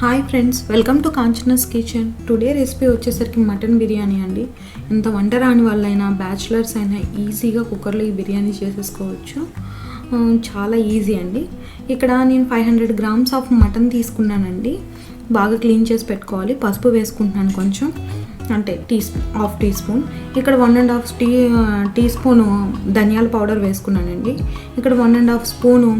Hi friends welcome to Kanchana's kitchen today recipe వచ్చేసరికి mutton biryani అండి. ఎంత వంట రాని వాళ్ళైనా బ్యాచిలర్స్ అయినా ఈజీగా కుక్కర్లో ఈ బిర్యానీ చేసేసుకోవచ్చు. చాలా ఈజీ అండి. ఇక్కడ నేను five hundred grams of mutton తీసుకున్నానండి. బాగా క్లీన్ చేసి పెట్టుకోవాలి. పసుపు వేసుకుంటున్నాను కొంచెం. అంటే teaspoon half teaspoon ఇక్కడ one and half tea teaspoon ధనియాల పౌడర్ వేసుకున్నానండి. ఇక్కడ వన్ అండ్ హాఫ్ స్పూను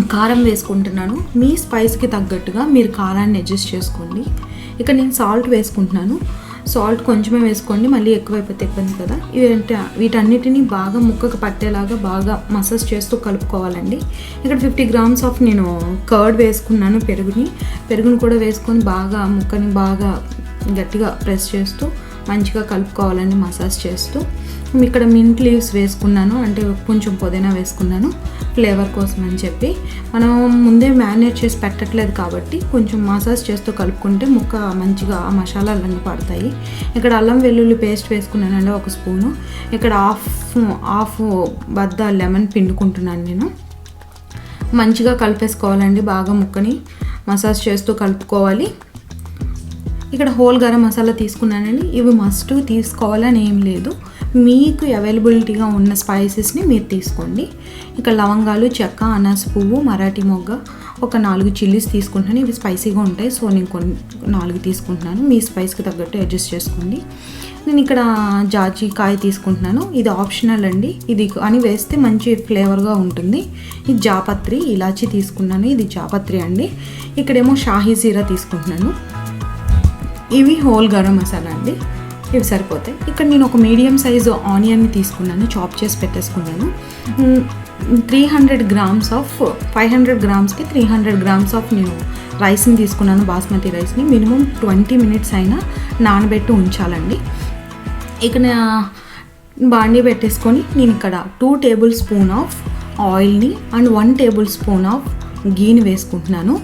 కారం వేసుకుంటున్నాను. మీ స్పైస్కి తగ్గట్టుగా మీరు కారాన్ని అడ్జస్ట్ చేసుకోండి. ఇక్కడ నేను సాల్ట్ వేసుకుంటున్నాను. సాల్ట్ కొంచెమే వేసుకోండి. మళ్ళీ ఎక్కువైపోతే ఇబ్బంది కదా. ఇవి వీటన్నిటిని బాగా ముక్కకు పట్టేలాగా బాగా మసాజ్ చేస్తూ కలుపుకోవాలండి. ఇక్కడ ఫిఫ్టీ గ్రామ్స్ ఆఫ్ నేను కర్డ్ వేసుకున్నాను పెరుగుని. పెరుగుని కూడా వేసుకొని బాగా ముక్కని బాగా గట్టిగా ప్రెస్ చేస్తూ మంచిగా కలుపుకోవాలని మసాజ్ చేస్తూ ఇక్కడ మింట్ లీవ్స్ వేసుకున్నాను అంటే కొంచెం పుదీనా వేసుకున్నాను ఫ్లేవర్ కోసం అని చెప్పి. మనం ముందే మ్యారినేట్ చేసి పెట్టట్లేదు కాబట్టి కొంచెం మసాజ్ చేస్తూ కలుపుకుంటే ముక్క మంచిగా ఆ మసాలాలన్నీ పడతాయి. ఇక్కడ అల్లం వెల్లుల్లి పేస్ట్ వేసుకున్నానండి ఒక స్పూను. ఇక్కడ హాఫ్ హాఫ్ బద్ద లెమన్ పిండుకుంటున్నాను నేను. మంచిగా కలిపేసుకోవాలండి బాగా ముక్కని. మసాజ్ చేస్తూ కలుపుకోవాలి. ఇక్కడ హోల్ గరం మసాలా తీసుకున్నానండి. ఇవి మస్ట్ తీసుకోవాలని ఏం లేదు. మీకు అవైలబిలిటీగా ఉన్న స్పైసెస్ని మీరు తీసుకోండి. ఇక్కడ లవంగాలు చెక్క అనాస పువ్వు మరాఠీ మొగ్గ ఒక నాలుగు చిల్లీస్ తీసుకుంటున్నాను. ఇవి స్పైసీగా ఉంటాయి సో నేను కొన్ని నాలుగు తీసుకుంటున్నాను. మీ స్పైస్కి తగ్గట్టు అడ్జస్ట్ చేసుకోండి. నేను ఇక్కడ జాజికాయ తీసుకుంటున్నాను. ఇది ఆప్షనల్ అండి. ఇది అని వేస్తే మంచి ఫ్లేవర్గా ఉంటుంది. ఇది జాపత్రి ఇలాచి తీసుకున్నాను. ఇది జాపత్రి అండి. ఇక్కడేమో షాహీ జీరా తీసుకుంటున్నాను. ఇవి హోల్ గరం మసాలా అండి. ఇవి సరిపోతాయి. ఇక్కడ నేను ఒక మీడియం సైజు ఆనియన్ని తీసుకున్నాను చాప్ చేసి పెట్టేసుకున్నాను. Three hundred grams of five hundred గ్రామ్స్కి three hundred grams of నేను రైస్ని తీసుకున్నాను బాస్మతి రైస్ని మినిమం ట్వంటీ మినిట్స్ అయినా నానబెట్టి ఉంచాలండి. ఇక బాండి బాండీ పెట్టేసుకొని నేను ఇక్కడ టూ టేబుల్ స్పూన్ ఆఫ్ ఆయిల్ని and one tablespoon of గీని వేసుకుంటున్నాను.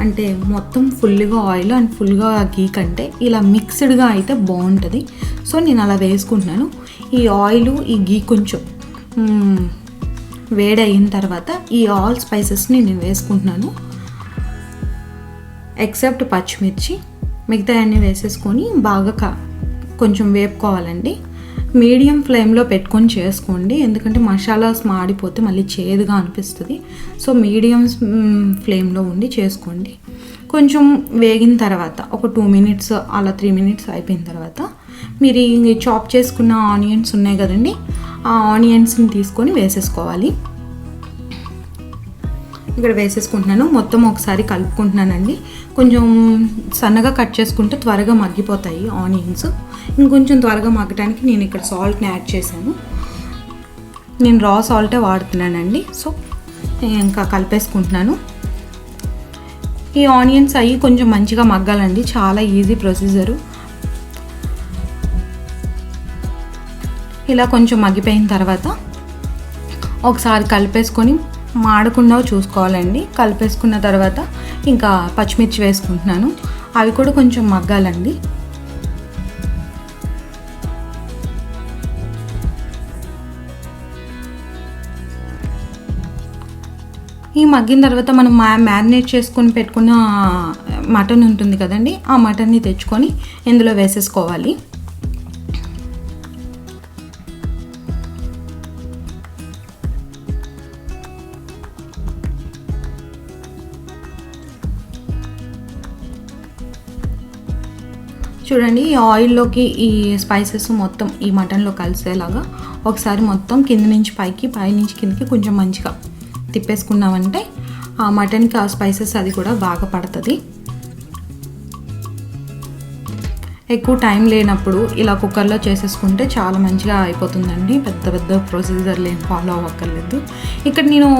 అంటే మొత్తం ఫుల్గా ఆయిల్ అండ్ ఫుల్గా గీ కంటే ఇలా మిక్స్డ్గా అయితే బాగుంటుంది. సో నేను అలా వేసుకుంటున్నాను. ఈ ఆయిల్ ఈ గీ కొంచెం వేడి అయిన తర్వాత ఈ ఆల్ స్పైసెస్ని నేను వేసుకుంటున్నాను. ఎక్సెప్ట్ పచ్చిమిర్చి మిగతా అన్నీ వేసేసుకొని బాగా కొంచెం వేపుకోవాలండి. మీడియం ఫ్లేమ్లో పెట్టుకొని చేసుకోండి. ఎందుకంటే మసాలాస్ మాడిపోతే మళ్ళీ చేదుగా అనిపిస్తుంది. సో మీడియం ఫ్లేమ్లో ఉండి చేసుకోండి. కొంచెం వేగిన తర్వాత ఒక టూ మినిట్స్ అలా త్రీ మినిట్స్ అయిపోయిన తర్వాత మీరు చాప్ చేసుకున్న ఆనియన్స్ ఉన్నాయి కదండి ఆ ఆనియన్స్ని తీసుకొని వేసేసుకోవాలి. ఇక్కడ వేసేసుకుంటున్నాను. మొత్తం ఒకసారి కలుపుకుంటున్నానండి. కొంచెం సన్నగా కట్ చేసుకుంటే త్వరగా మగ్గిపోతాయి ఆనియన్స్. ఇంకొంచెం త్వరగా మగ్గటానికి నేను ఇక్కడ సాల్ట్ని యాడ్ చేశాను. నేను రా సాల్టే వాడుతున్నానండి. సో ఇంకా కలిపేసుకుంటున్నాను. ఈ ఆనియన్స్ అవి కొంచెం మంచిగా మగ్గాలండి. చాలా ఈజీ ప్రొసీజరు. ఇలా కొంచెం మగ్గిపోయిన తర్వాత ఒకసారి కలిపేసుకొని మాడకుండా చూసుకోవాలండి. కలిపేసుకున్న తర్వాత ఇంకా పచ్చిమిర్చి వేసుకుంటున్నాను. అవి కూడా కొంచెం మగ్గాలండి. ఈ మగ్గిన తర్వాత మనం మా మ్యారినేట్ చేసుకొని పెట్టుకున్న మటన్ ఉంటుంది కదండి. ఆ మటన్ని తెచ్చుకొని ఇందులో వేసేసుకోవాలి. చూడండి ఈ ఆయిల్లోకి ఈ స్పైసెస్ మొత్తం ఈ మటన్లో కలిసేలాగా ఒకసారి మొత్తం కింద నుంచి పైకి పై నుంచి కిందకి కొంచెం మంచిగా తిప్పేసుకున్నామంటే ఆ మటన్కి ఆ స్పైసెస్ అది కూడా బాగా పడుతుంది. ఎక్కువ టైం లేనప్పుడు ఇలా కుక్కర్లో చేసేసుకుంటే చాలా మంచిగా అయిపోతుందండి. పెద్ద పెద్ద ప్రొసీజర్లు ఏం ఫాలో అవ్వక్కర్లేదు. ఇక్కడ నేను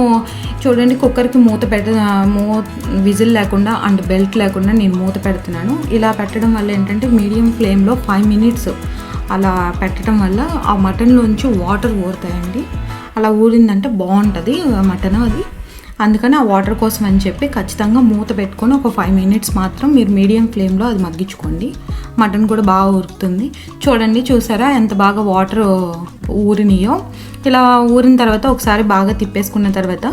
చూడండి కుక్కర్కి మూత పెట్ట మూ విజిల్ లేకుండా అండ్ బెల్ట్ లేకుండా నేను మూత పెడుతున్నాను. ఇలా పెట్టడం వల్ల ఏంటంటే మీడియం ఫ్లేమ్లో ఫైవ్ మినిట్స్ అలా పెట్టడం వల్ల ఆ మటన్లోంచి వాటర్ ఊరుతాయండి. అలా ఊరిందంటే బాగుంటుంది మటన్ అది. అందుకని ఆ వాటర్ కోసం అని చెప్పి ఖచ్చితంగా మూత పెట్టుకొని ఒక ఫైవ్ మినిట్స్ మాత్రం మీరు మీడియం ఫ్లేమ్లో అది మగ్గించుకోండి. మటన్ కూడా బాగా ఉరుకుతుంది. చూడండి చూసారా? ఎంత బాగా వాటర్ ఊరినాయో. ఇలా ఊరిన తర్వాత ఒకసారి బాగా తిప్పేసుకున్న తర్వాత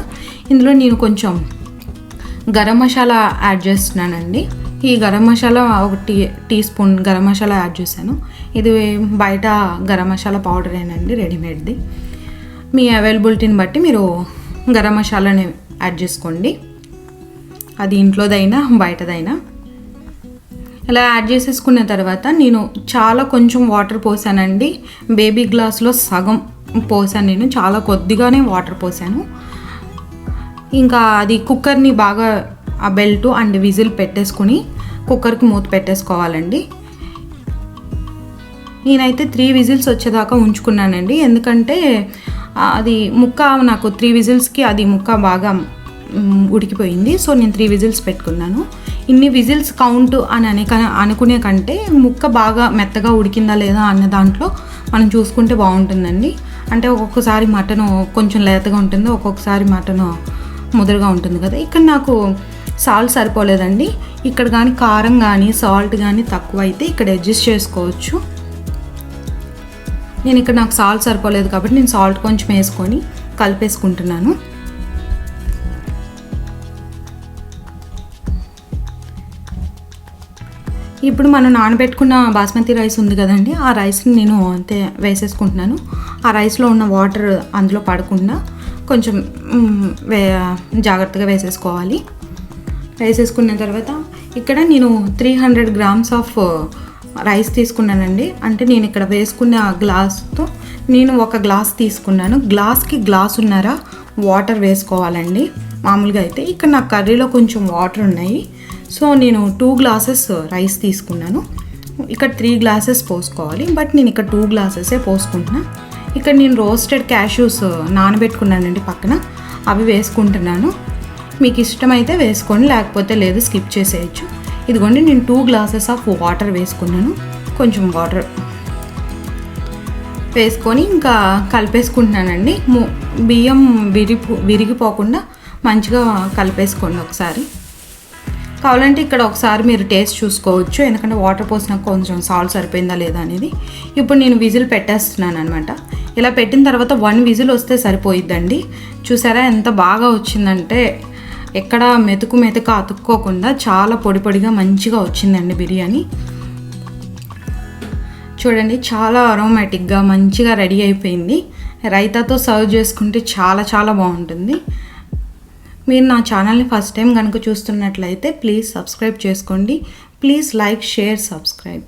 ఇందులో నేను కొంచెం గరం మసాలా యాడ్ చేస్తున్నానండి. ఈ గరం మసాలా ఒక tea teaspoon garam masala add చేశాను. ఇది బయట గరం మసాలా పౌడర్ ఏనండి రెడీమేడ్ది మీ అవైలబిలిటీని బట్టి మీరు గరం మసాలాని యాడ్ చేసుకోండి. అది ఇంట్లోదైనా బయటదైనా. ఇలా యాడ్ చేసేసుకున్న తర్వాత నేను చాలా కొంచెం వాటర్ పోసానండి. బేబీ గ్లాస్లో సగం పోసాను నేను. చాలా కొద్దిగానే వాటర్ పోసాను. ఇంకా అది కుక్కర్ని బాగా ఆ బెల్ట్ అండ్ విజిల్ పెట్టేసుకుని కుక్కర్కి మూత పెట్టేసుకోవాలండి. నేనైతే త్రీ విజిల్స్ వచ్చేదాకా ఉంచుకున్నానండి. ఎందుకంటే అది ముక్క నాకు త్రీ విజిల్స్కి అది ముక్క బాగా ఉడికిపోయింది. సో నేను త్రీ విజిల్స్ పెట్టుకున్నాను. ఇన్ని విజిల్స్ కౌంట్ అని అనే అనుకునే కంటే ముక్క బాగా మెత్తగా ఉడికిందా లేదా అన్న దాంట్లో మనం చూసుకుంటే బాగుంటుందండి. అంటే ఒక్కొక్కసారి మటన్ కొంచెం లేతగా ఉంటుంది ఒక్కొక్కసారి మటన్ ముదరగా ఉంటుంది కదా. ఇక్కడ నాకు సాల్ట్ సరిపోలేదండి. ఇక్కడ కానీ కారం కానీ సాల్ట్ కానీ తక్కువ అయితే ఇక్కడ అడ్జస్ట్ చేసుకోవచ్చు. నేను ఇక్కడ నాకు సాల్ట్ సరిపోలేదు కాబట్టి నేను సాల్ట్ కొంచెం వేసుకొని కలిపేసుకుంటున్నాను. ఇప్పుడు మనం నానబెట్టుకున్న బాస్మతి రైస్ ఉంది కదండి ఆ రైస్ని నేను అంతే వేసేసుకుంటున్నాను. ఆ రైస్లో ఉన్న వాటర్ అందులో పడకుండా కొంచెం వే జాగ్రత్తగా వేసేసుకోవాలి. వేసేసుకున్న తర్వాత ఇక్కడ నేను three hundred grams of rice తీసుకున్నానండి. అంటే నేను ఇక్కడ వేసుకునే ఆ గ్లాస్తో నేను ఒక గ్లాస్ తీసుకున్నాను. గ్లాస్కి గ్లాస్ ఉన్నారా వాటర్ వేసుకోవాలండి. మామూలుగా అయితే ఇక్కడ నా కర్రీలో కొంచెం వాటర్ ఉన్నాయి. సో నేను టూ గ్లాసెస్ రైస్ తీసుకున్నాను. ఇక్కడ త్రీ గ్లాసెస్ పోసుకోవాలి. బట్ నేను ఇక్కడ టూ గ్లాసెసే పోసుకుంటున్నా. ఇక్కడ నేను రోస్టెడ్ క్యాష్యూస్ నానబెట్టుకున్నానండి పక్కన. అవి వేసుకుంటున్నాను. మీకు ఇష్టమైతే వేసుకోండి లేకపోతే లేదు స్కిప్ చేసేయచ్చు. ఇదిగోండి నేను టూ గ్లాసెస్ ఆఫ్ వాటర్ వేసుకున్నాను. కొంచెం వాటర్ వేసుకొని ఇంకా కలిపేసుకుంటున్నానండి. బియ్యం విరిపో విరిగిపోకుండా మంచిగా కలిపేసుకోండి ఒకసారి. కావాలంటే ఇక్కడ ఒకసారి మీరు టేస్ట్ చూసుకోవచ్చు. ఎందుకంటే వాటర్ పోసినాక కొంచెం సాల్ట్ సరిపోయిందా లేదా అనేది. ఇప్పుడు నేను విజిల్ పెట్టేస్తున్నాను అనమాట ఇలా పెట్టిన తర్వాత వన్ విజిల్ వస్తే సరిపోయిద్దండి. చూసారా ఎంత బాగా వచ్చిందంటే ఎక్కడ మెతుకు మెతుకు అతుక్కోకుండా చాలా పొడి పొడిగా మంచిగా వచ్చిందండి బిర్యానీ. చూడండి చాలా అరోమాటిక్గా మంచిగా రెడీ అయిపోయింది. రైతాతో సర్వ్ చేసుకుంటే చాలా చాలా బాగుంటుంది. మీరు నా ఛానల్ని ఫస్ట్ టైం కనుక చూస్తున్నట్లయితే ప్లీజ్ సబ్స్క్రైబ్ చేసుకోండి. Please like share subscribe